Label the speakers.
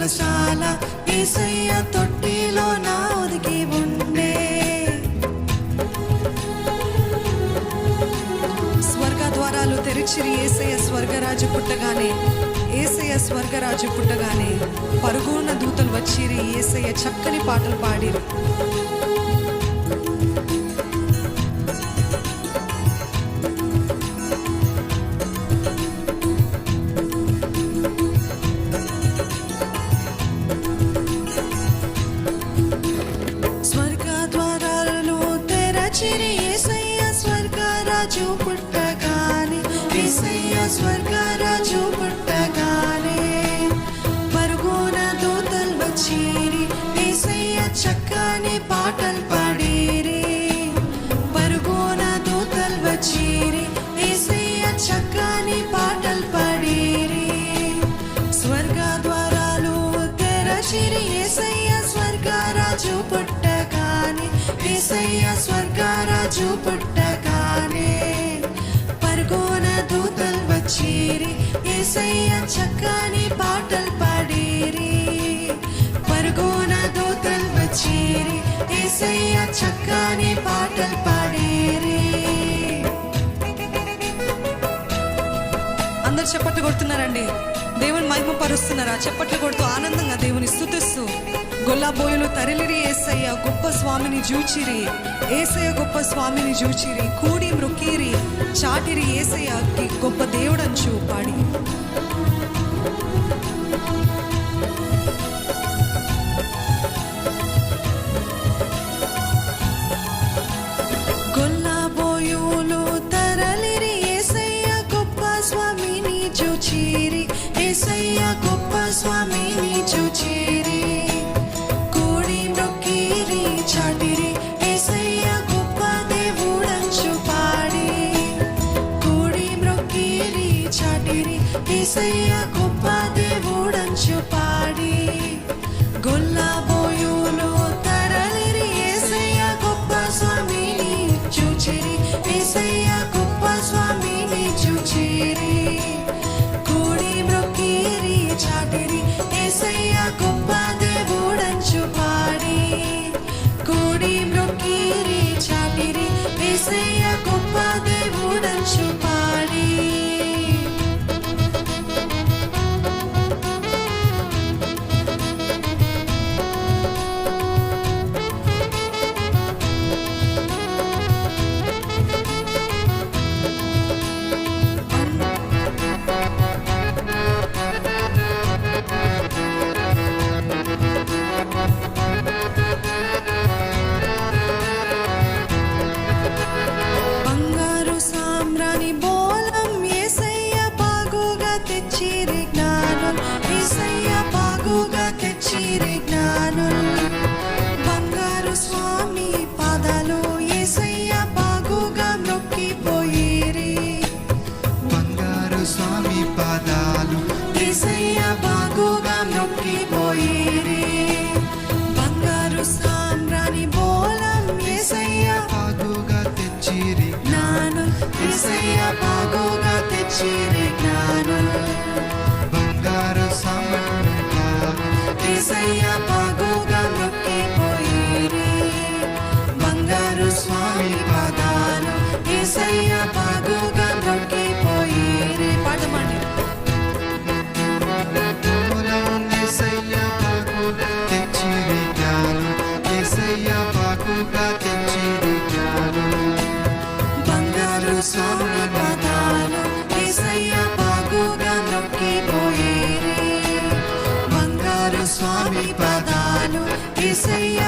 Speaker 1: మందున ఏసయ్య తొట్టిలో నా ఒదిగి ఉండే. స్వర్గ ద్వారాలు తెరిచిరి ఏసయ్య స్వర్గరాజు పుట్టగానే ఏసయ్య స్వర్గరాజు పుట్టగానే పరుగున దూతలు వచ్చిరి ఏసయ్య చక్కని పాటలు పాడిరు. స్వర్గరాజు పుట్టగానే ఏసయ్య స్వర్గరాజు పుట్టగానే పరుగున దూతలు వచ్చిరి ఏసయ్య చక్కని పాటలు పాడిరి. పరుగున దూతలు వచ్చిరి ఏసయ్య చక్కని పాటలు పాడిరి. స్వర్గ ద్వారాలు తెరచిరి ఏసయ్య స్వర్గరాజు పుట్టగానే ఏసయ్య స్వర్గరాజు పుట్టగానే పరుగున దూతలు వచ్చిరి ఏసయ్య చక్కని పాటలు పాడేరి. పరుగున దూతలు వచ్చిరి ఏసయ్య చక్కని పాటలు పాడిరి. అందరు చప్పట్లు కొడుతున్నారండి. దేవుని మహిమ పరుస్తున్నారా చప్పట్లు కొడుతూ ఆనందంగా దేవుని స్తుతిస్తూ గొల్లాబోయలు తరలిరి ఏసయ్య గొప్ప స్వామిని జూచిరి. ఏసయ్య గొప్ప స్వామిని జూచిరి. కూడి మృకీరి చాటిరి ఏసయ్యకి గొప్ప దేవుడంచు పాడి. గొల్లాబోయులు తరలిరి ఏసయ్య గొప్ప స్వామిని చూచిరి ఏసయ్య గొప్ప స్వామిని చూచిరి పదాలు ఇసయ్య